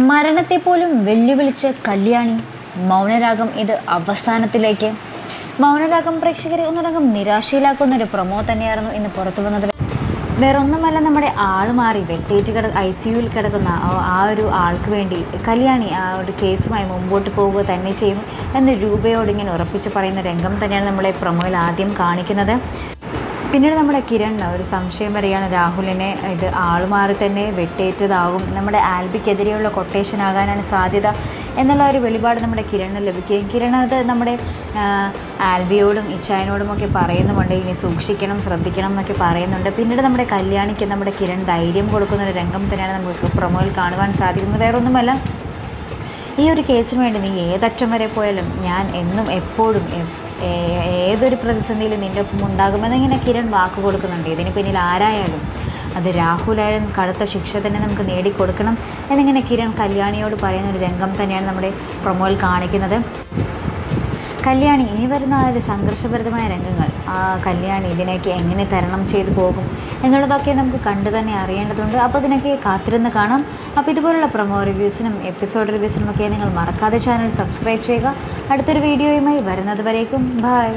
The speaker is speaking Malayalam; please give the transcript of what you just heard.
മരണത്തെ പോലും വെല്ലുവിളിച്ച് കല്യാണി. മൗനരാഗം ഇത് അവസാനത്തിലേക്ക്. മൗനരാഗം പ്രേക്ഷകരെ ഒന്നടങ്കം നിരാശയിലാക്കുന്ന ഒരു പ്രൊമോ തന്നെയായിരുന്നു ഇന്ന് പുറത്തു വന്നത്. വേറൊന്നുമല്ല നമ്മുടെ ആൾ മാറി വെട്ടേറ്റ് കിട ഐ സി യുവിൽ കിടക്കുന്ന ആ- ഒരു ആൾക്ക് വേണ്ടി കല്യാണി ആ ഒരു കേസുമായി മുമ്പോട്ട് പോവുക തന്നെ ചെയ്യും എന്ന് രൂപയോട് ഇങ്ങനെ ഉറപ്പിച്ച് പറയുന്ന രംഗം തന്നെയാണ് നമ്മളെ പ്രൊമോയിൽ ആദ്യം കാണിക്കുന്നത്. പിന്നീട് നമ്മുടെ കിരൺ ഒരു സംശയം വരികയാണ് രാഹുലിനെ ഇത് ആളുമാറി തന്നെ വെട്ടേറ്റതാകും. നമ്മുടെ ആൽബിക്കെതിരെയുള്ള കൊട്ടേഷൻ ആകാനാണ് സാധ്യത എന്നുള്ള ഒരു വെളിപാട് നമ്മുടെ കിരണ് ലഭിക്കുകയും കിരൺ അത് നമ്മുടെ ആൽബിയോടും ഇച്ചായനോടും ഒക്കെ പറയുന്നുമുണ്ട്. ഇനി സൂക്ഷിക്കണം ശ്രദ്ധിക്കണം എന്നൊക്കെ പറയുന്നുണ്ട്. പിന്നീട് നമ്മുടെ കല്യാണിക്ക് നമ്മുടെ കിരൺ ധൈര്യം കൊടുക്കുന്ന ഒരു രംഗം തന്നെയാണ് നമുക്ക് പ്രൊമോയിൽ കാണുവാൻ സാധിക്കുന്നത്. വേറൊന്നുമല്ല ഈ ഒരു കേസിന് വേണ്ടി നീ ഏതറ്റം വരെ പോയാലും ഞാൻ എന്നും എപ്പോഴും ഏതൊരു പ്രതിസന്ധിയിലും നിന്റെ ഒപ്പം ഉണ്ടാകുമെന്നിങ്ങനെ കിരൺ വാക്ക് കൊടുക്കുന്നുണ്ട്. ഇതിന് പിന്നിൽ ആരായാലും അത് രാഹുലായാലും കടുത്ത ശിക്ഷ തന്നെ നമുക്ക് നേടിക്കൊടുക്കണം എന്നിങ്ങനെ കിരൺ കല്യാണിയോട് പറയുന്ന ഒരു രംഗം തന്നെയാണ് നമ്മുടെ പ്രൊമോയിൽ കാണിക്കുന്നത്. കല്യാണി ഇനി വരുന്ന ആ ഒരു സംഘർഷഭരിതമായ രംഗങ്ങൾ ആ കല്യാണി ഇതിനൊക്കെ എങ്ങനെ തരണം ചെയ്തു പോകും എന്നുള്ളതൊക്കെ നമുക്ക് കണ്ടു തന്നെ അറിയേണ്ടതുണ്ട്. അപ്പോൾ ഇതിനൊക്കെ കാത്തിരുന്ന് കാണാം. അപ്പോൾ ഇതുപോലുള്ള പ്രൊമോ റിവ്യൂസിനും എപ്പിസോഡ് റിവ്യൂസിനും ഒക്കെ നിങ്ങൾ മറക്കാതെ ചാനൽ സബ്സ്ക്രൈബ് ചെയ്യുക. അടുത്തൊരു വീഡിയോയുമായി വരുന്നത് വരേക്കും. ബൈ